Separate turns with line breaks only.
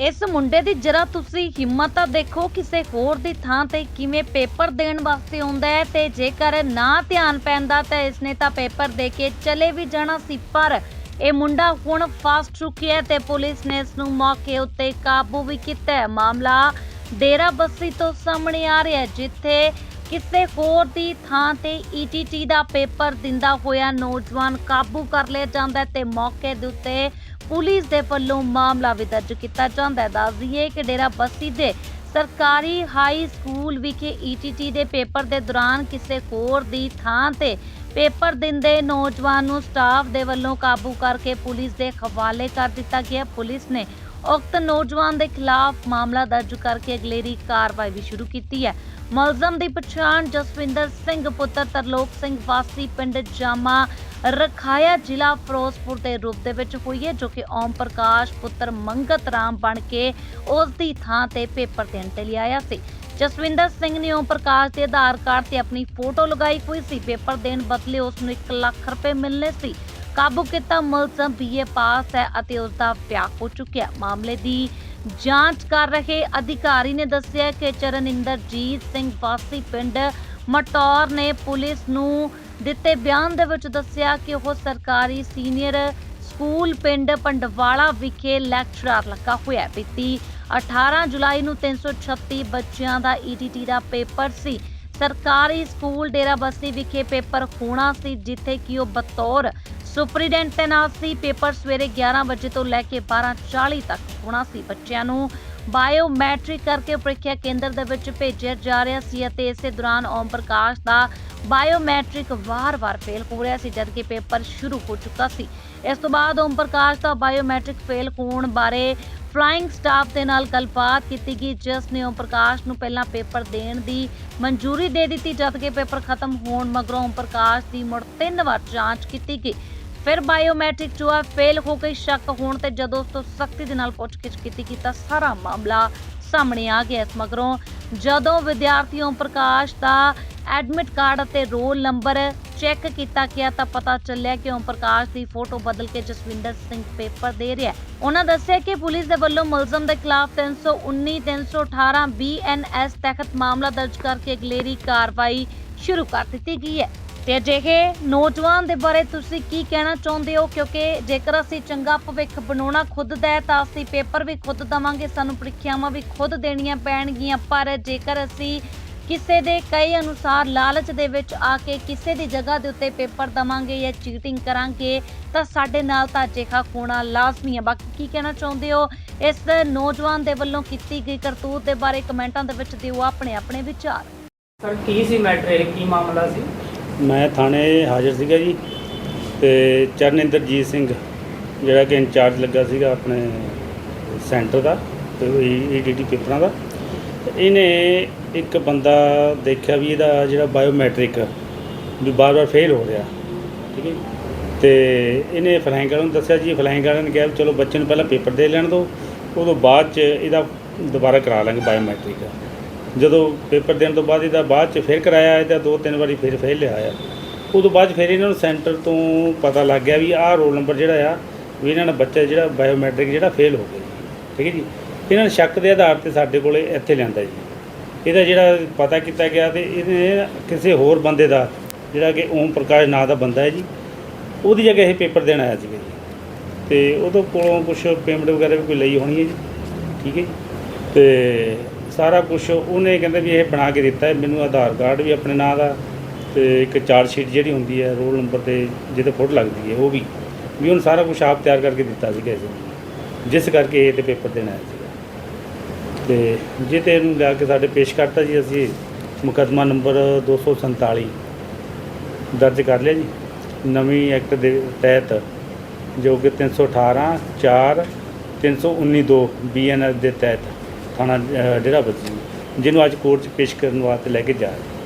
ਇਸ ਮੁੰਡੇ ਦੀ ਜਰਾ ਤੁਸੀਂ ਹਿੰਮਤ ਤਾਂ ਦੇਖੋ ਕਿਸੇ ਹੋਰ ਦੀ ਥਾਂ ਤੇ ਕਿਵੇਂ ਪੇਪਰ ਦੇਣ ਵਾਸਤੇ ਆਉਂਦਾ ਹੈ ਤੇ ਜੇਕਰ ਨਾ ਧਿਆਨ ਪੈਂਦਾ ਤਾਂ ਇਸਨੇ ਤਾਂ ਪੇਪਰ ਦੇ ਕੇ ਚਲੇ ਵੀ ਜਾਣਾ ਸੀ, ਪਰ ਇਹ ਮੁੰਡਾ ਹੁਣ ਫਸ ਚੁੱਕਿਆ ਹੈ ਤੇ ਪੁਲਿਸ ਨੇ ਇਸ ਨੂੰ ਮੌਕੇ ਉੱਤੇ ਕਾਬੂ ਵੀ ਕੀਤਾ ਮਾਮਲਾ ਡੇਰਾ ਬੱਸੀ ਤੋਂ ਸਾਹਮਣੇ ਆ ਰਿਹਾ ਜਿੱਥੇ ਕਿਸੇ ਹੋਰ ਦੀ ਥਾਂ ਤੇ ਈਟੀਟੀ ਦਾ ਪੇਪਰ ਦਿੰਦਾ ਹੋਇਆ ਨੌਜਵਾਨ ਕਾਬੂ ਕਰ ਲਿਆ ਜਾਂਦਾ ਹੈ ਤੇ ਮੌਕੇ ਦੇ ਉੱਤੇ ਪੁਲਿਸ ਦੇ ਵੱਲੋਂ ਮਾਮਲਾ ਵੀ ਦਰਜ ਕੀਤਾ ਜਾਂਦਾ ਹੈ। ਦੱਸ ਦਈਏ ਕਿ ਡੇਰਾ ਬੱਸੀ ਦੇ ਸਰਕਾਰੀ ਹਾਈ ਸਕੂਲ ਵਿਖੇ ਈਟੀਟੀ ਦੇ ਪੇਪਰ ਦੇ ਦੌਰਾਨ ਕਿਸੇ ਹੋਰ ਦੀ ਥਾਂ ਤੇ ਪੇਪਰ ਦਿੰਦੇ ਨੌਜਵਾਨ ਨੂੰ ਸਟਾਫ ਦੇ ਵੱਲੋਂ ਕਾਬੂ ਕਰਕੇ ਪੁਲਿਸ ਦੇ ਹਵਾਲੇ ਕਰ ਦਿੱਤਾ ਗਿਆ। ਪੁਲਿਸ ਨੇ ਉਕਤ ਨੌਜਵਾਨ ਦੇ ਖਿਲਾਫ ਮਾਮਲਾ ਦਰਜ ਕਰਕੇ ਅਗਲੇਰੀ ਕਾਰਵਾਈ ਵੀ ਸ਼ੁਰੂ ਕੀਤੀ ਹੈ। ਮੁਲਜ਼ਮ ਦੀ ਪਛਾਣ ਜਸਵਿੰਦਰ ਸਿੰਘ, ਪੁੱਤਰ ਤਰਲੋਕ ਸਿੰਘ ਵਾਸੀ ਪਿੰਡ ਜਾਮਾ ਰਖਾਇਆ ਜ਼ਿਲ੍ਹਾ ਫਿਰੋਜ਼ਪੁਰ ਦੇ ਰੂਪ ਦੇ ਵਿੱਚ ਹੋਈ ਹੈ, ਜੋ ਕਿ ਓਮ ਪ੍ਰਕਾਸ਼ ਪੁੱਤਰ ਮੰਗਤ ਰਾਮ ਬਣ ਕੇ ਉਸ ਦੀ ਥਾਂ ਤੇ ਪੇਪਰ ਦੇਣ ਤੇ ਲਿਆਇਆ ਸੀ। ਜਸਵਿੰਦਰ ਸਿੰਘ ਨੇ ਓਮ ਪ੍ਰਕਾਸ਼ ਦੇ ਆਧਾਰ ਕਾਰਡ ਤੇ ਆਪਣੀ ਫੋਟੋ ਲਗਾਈ ਹੋਈ ਸੀ। ਪੇਪਰ ਦੇਣ ਬਦਲੇ ਉਸ ਨੂੰ 1 ਲੱਖ ਰੁਪਏ ਮਿਲਨੇ ਸੀ। ਕਾਬੂ ਕੀਤਾ ਮੁਲਜ਼ਮ ਬੀਏ ਪਾਸ ਹੈ ਅਤੇ ਉਸ ਦਾ ਵਿਆਹ ਹੋ ਚੁੱਕਿਆ। ਮਾਮਲੇ ਦੀ ਜਾਂਚ ਕਰ ਰਹੇ ਅਧਿਕਾਰੀ ਨੇ ਦੱਸਿਆ ਕਿ ਚਰਨਿੰਦਰਜੀਤ ਸਿੰਘ ਵਾਸੀ ਪਿੰਡ ਮਟੌਰ ਨੇ ਪੁਲਿਸ ਨੂੰ ਦਿੱਤੇ ਬਿਆਨ ਦੇ ਵਿੱਚ ਦੱਸਿਆ ਕਿ ਉਹ ਸਰਕਾਰੀ ਸੀਨੀਅਰ ਸਕੂਲ ਪਿੰਡ ਪੰਡਵਾਲਾ ਵਿਖੇ ਲੈਕਚਰਰ ਲੱਗਾ ਹੋਇਆ ਬੀਤੀ 18 ਜੁਲਾਈ ਨੂੰ 336 ਬੱਚਿਆਂ ਦਾ ਈਟੀਟੀ ਦਾ ਪੇਪਰ ਸੀ। ਸਰਕਾਰੀ ਸਕੂਲ ਡੇਰਾਬੱਸੀ ਵਿਖੇ ਪੇਪਰ ਹੋਣਾ ਸੀ, ਜਿੱਥੇ ਕਿ ਉਹ ਬਤੌਰ ਸੁਪਰੀਡੈਂਟ ਤੈਨਾਤ ਸੀ, ਪੇਪਰ ਸਵੇਰੇ 11 ਵਜੇ ਤੋਂ ਲੈ ਕੇ 12:40 ਤੱਕ ਹੋਣਾ ਸੀ ਬੱਚਿਆਂ ਨੂੰ। ਬਾਇਓਮੈਟ੍ਰਿਕ ਕਰਕੇ ਪ੍ਰੀਖਿਆ ਕੇਂਦਰ ਦੇ ਵਿੱਚ ਭੇਜਿਆ ਜਾ ਰਿਹਾ ਸੀ ਅਤੇ ਇਸੇ ਦੌਰਾਨ ਓਮ ਪ੍ਰਕਾਸ਼ ਦਾ ਬਾਇਓਮੈਟ੍ਰਿਕ ਵਾਰ-ਵਾਰ ਫੇਲ ਹੋ ਰਿਹਾ ਸੀ, ਜਦਕਿ ਪੇਪਰ ਸ਼ੁਰੂ ਹੋ ਚੁੱਕਾ ਸੀ। ਇਸ ਤੋਂ ਬਾਅਦ ਓਮ ਪ੍ਰਕਾਸ਼ ਦਾ ਬਾਇਓਮੈਟ੍ਰਿਕ ਫੇਲ ਹੋਣ ਬਾਰੇ ਫਲਾਈਂਗ ਸਟਾਫ ਦੇ ਨਾਲ ਗੱਲਬਾਤ ਕੀਤੀ ਗਈ, ਜਿਸ ਨੇ ਓਮ ਪ੍ਰਕਾਸ਼ ਨੂੰ ਪਹਿਲਾਂ ਪੇਪਰ ਦੇਣ ਦੀ ਮਨਜ਼ੂਰੀ ਦੇ ਦਿੱਤੀ, ਜਦਕਿ ਪੇਪਰ ਖਤਮ ਹੋਣ ਮਗਰੋਂ ਓਮ ਪ੍ਰਕਾਸ਼ ਦੀ ਮੁੜ ਤਿੰਨ ਵਾਰ ਜਾਂਚ ਕੀਤੀ ਗਈ। ਫਿਰ ਬਾਇਓਮੈਟ੍ਰਿਕ ਜੋ ਹੈ ਫੇਲ ਹੋ ਗਈ, ਸ਼ੱਕ ਹੋਣ ਤੇ ਜਦੋਂ ਉਸ ਤੋਂ ਸਖਤੀ ਦੇ ਨਾਲ ਪੁੱਛਗਿੱਛ ਕੀਤੀ ਗਈ ਸਾਰਾ ਮਾਮਲਾ ਸਾਹਮਣੇ ਆ ਗਿਆ ਇਸ ਮਗਰੋਂ। ਜਦੋਂ ਵਿਦਿਆਰਥੀ ਓਮ ਪ੍ਰਕਾਸ਼ ਦਾ ਐਡਮਿਟ ਕਾਰਡ ਅਤੇ ਰੋਲ ਨੰਬਰ ਚੈੱਕ ਕੀਤਾ ਗਿਆ ਤਾਂ ਪਤਾ ਚੱਲਿਆ ਕਿ ਓਮ ਪ੍ਰਕਾਸ਼ ਦੀ ਫੋਟੋ ਬਦਲ ਕੇ ਜਸਵਿੰਦਰ ਸਿੰਘ ਪੇਪਰ ਦੇ ਰਿਹਾ ਹੈ। ਉਹਨਾਂ ਦੱਸਿਆ ਕਿ ਪੁਲਿਸ ਦੇ ਵੱਲੋਂ ਮੁਲਜ਼ਮ ਦੇ ਖਿਲਾਫ 319 318 ਬੀਐਨਐਸ ਤਹਿਤ ਮਾਮਲਾ ਦਰਜ ਕਰਕੇ ਅਗਲੇਰੀ ਕਾਰਵਾਈ ਸ਼ੁਰੂ ਕਰ ਦਿੱਤੀ ਗਈ ਹੈ। ਤੇ ਅਜਿਹੇ ਨੌਜਵਾਨ ਦੇ ਬਾਰੇ ਤੁਸੀਂ ਕੀ ਕਹਿਣਾ ਚਾਹੁੰਦੇ ਹੋ? ਕਿਉਂਕਿ ਜੇਕਰ ਅਸੀਂ ਚੰਗਾ ਭਵਿੱਖ ਬਣਾਉਣਾ ਖੁਦ ਦਾ ਹੈ, ਤਾਂ ਅਸੀਂ ਪੇਪਰ ਵੀ ਖੁਦ ਦਵਾਂਗੇ, ਸਾਨੂੰ ਪ੍ਰੀਖਿਆਵਾਂ ਵੀ ਖੁਦ ਦੇਣੀਆਂ ਪੈਣਗੀਆਂ। ਪਰ ਜੇਕਰ ਅਸੀਂ ਕਿਸੇ ਦੇ ਕਈ ਅਨੁਸਾਰ ਲਾਲਚ ਦੇ ਵਿੱਚ ਆ ਕੇ ਕਿਸੇ ਦੀ ਜਗ੍ਹਾ ਦੇ ਉੱਤੇ ਪੇਪਰ ਦਵਾਂਗੇ ਜਾਂ ਚੀਟਿੰਗ ਕਰਾਂਗੇ, ਤਾਂ ਸਾਡੇ ਨਾਲ ਤਾਂ ਅਜਿਹਾ ਹੋਣਾ ਲਾਜ਼ਮੀ ਹੈ। ਬਾਕੀ ਕੀ ਕਹਿਣਾ ਚਾਹੁੰਦੇ ਹੋ? ਇਸ ਨੌਜਵਾਨ ਦੇ ਵੱਲੋਂ ਕੀਤੀ ਗਈ ਕਰਤੂਤ ਦੇ ਬਾਰੇ ਕਮੈਂਟਾਂ ਦੇ ਵਿੱਚ ਦਿਓ ਆਪਣੇ ਆਪਣੇ ਵਿਚਾਰ।
ਸਰ ਕੀ ਸੀ ਮੈਟਰ ਕੀ ਮਾਮਲਾ ਸੀ?
ਮੈਂ ਥਾਣੇ ਹਾਜ਼ਰ ਸੀਗਾ ਜੀ ਤੇ ਚਰਨਿੰਦਰਜੀਤ ਸਿੰਘ ਜਿਹੜਾ ਕਿ ਇੰਚਾਰਜ ਲੱਗਾ ਸੀਗਾ ਆਪਣੇ ਸੈਂਟਰ ਦਾ ਤੇ ਈਡੀਟੀ ਪੇਪਰਾਂ ਦਾ ਇਹਨੇ ਇੱਕ ਬੰਦਾ ਦੇਖਿਆ ਵੀ ਇਹਦਾ ਜਿਹੜਾ ਬਾਇਓਮੈਟ੍ਰਿਕ ਵੀ ਬਾਰ-ਬਾਰ ਫੇਲ ਹੋ ਰਿਹਾ, ਠੀਕ ਹੈ ਜੀ। ਤੇ ਇਹਨੇ ਫਲਾਈਂਗ ਵਾਲਿਆਂ ਨੂੰ ਦੱਸਿਆ ਜੀ, ਫਲਾਈਂਗ ਵਾਲਿਆਂ ਨੇ ਕਿਹਾ ਵੀ ਚਲੋ ਬੱਚੇ ਨੂੰ ਪਹਿਲਾਂ ਪੇਪਰ ਦੇ ਲੈਣ ਦਿਓ, ਉਦੋਂ ਬਾਅਦ ਚ ਇਹਦਾ ਦੁਬਾਰਾ ਕਰਾ ਲਾਂਗੇ ਬਾਇਓਮੈਟ੍ਰਿਕ ਜਦੋਂ ਪੇਪਰ ਦੇਣ ਤੋਂ ਬਾਅਦ ਇਹਦਾ ਬਾਅਦ ਚ ਫਿਰ ਕਰਾਇਆ ਇਹਦਾ ਦੋ ਤਿੰਨ ਵਾਰੀ ਫਿਰ ਫੇਲ ਲਿਆ ਆ ਉਦੋਂ ਬਾਅਦ ਫਿਰ ਇਹਨਾਂ ਨੂੰ ਸੈਂਟਰ ਤੋਂ ਪਤਾ ਲੱਗ ਗਿਆ ਵੀ ਆਹ ਰੋਲ ਨੰਬਰ ਜਿਹੜਾ ਆ, ਵੀ ਇਹਨਾਂ ਦਾ ਬੱਚਾ ਜਿਹੜਾ ਬਾਇਓਮੈਟ੍ਰਿਕ ਜਿਹੜਾ ਫੇਲ ਹੋ ਗਿਆ। ਜੀ। ਠੀਕ ਹੈ ਜੀ? ਇਹਨਾਂ ਨੇ ਸ਼ੱਕ ਦੇ ਆਧਾਰ ਤੇ ਸਾਡੇ ਕੋਲੇ ਇੱਥੇ ਲਿਆਂਦਾ ਜੀ। ਇਹਦਾ ਜਿਹੜਾ ਪਤਾ ਕੀਤਾ ਗਿਆ ਤੇ ਇਹਨੇ ਕਿਸੇ ਹੋਰ ਬੰਦੇ ਦਾ ਜਿਹੜਾ ਕਿ ਓਮ ਪ੍ਰਕਾਸ਼ ਨਾਂ ਦਾ ਬੰਦਾ ਹੈ ਜੀ, ਉਹਦੀ ਜਗ੍ਹਾ ਇਹ ਪੇਪਰ ਦੇਣ ਆਇਆ ਸੀਗਾ ਜੀ। ਤੇ ਉਹਦੇ ਕੋਲੋਂ ਕੁਝ ਪੇਮੈਂਟ ਵਗੈਰਾ ਵੀ ਕੋਈ ਲਈ ਹੋਣੀ ਹੈ ਜੀ। ਠੀਕ ਹੈ ਜੀ? ਤੇ ਸਾਰਾ ਕੁਝ ਉਹਨੇ ਕਹਿੰਦਾ ਵੀ ਇਹ ਬਣਾ ਕੇ ਦਿੱਤਾ ਹੈ, ਮੈਨੂੰ ਆਧਾਰ ਕਾਰਡ ਵੀ ਆਪਣੇ ਨਾਂ ਦਾ ਤੇ ਇੱਕ ਚਾਰਜ ਸ਼ੀਟ ਜਿਹੜੀ ਹੁੰਦੀ ਹੈ, ਰੋਲ ਨੰਬਰ ਤੇ ਜਿਹਦੇ ਫੋਟੋ ਲੱਗਦੀ ਹੈ, ਉਹ ਵੀ। ਵੀ ਉਹਨੇ ਸਾਰਾ ਕੁਝ ਆਪ ਤਿਆਰ ਕਰਕੇ ਦਿੱਤਾ ਸੀਗਾ ਜੀ ਜਿਸ ਕਰਕੇ ਇਹ ਤੇ ਪੇਪਰ ਦੇਣ ਆਇਆ ਸੀਗਾ। ਤੇ ਜੇ ਤੇ ਇਹਨੂੰ ਲਿਆ ਕੇ ਸਾਡੇ ਪੇਸ਼ ਕਰਤਾ ਜੀ ਅਸੀਂ, ਮੁਕੱਦਮਾ ਨੰਬਰ 247 ਦਰਜ ਕਰ ਲਿਆ ਜੀ। ਨਵੀਂ ਐਕਟ ਦੇ ਤਹਿਤ, ਜੋ ਕਿ 318 4 319 2 ਬੀਐਨਐਸ ਦੇ ਤਹਿਤ। ਥਾਣਾ ਅ, ਡੇਰਾ ਬੱਜੀ ਜਿਹਨੂੰ ਅੱਜ ਕੋਰਟ 'ਚ ਪੇਸ਼ ਕਰਨ ਵਾਸਤੇ ਲੈ ਕੇ ਜਾ ਰਹੇ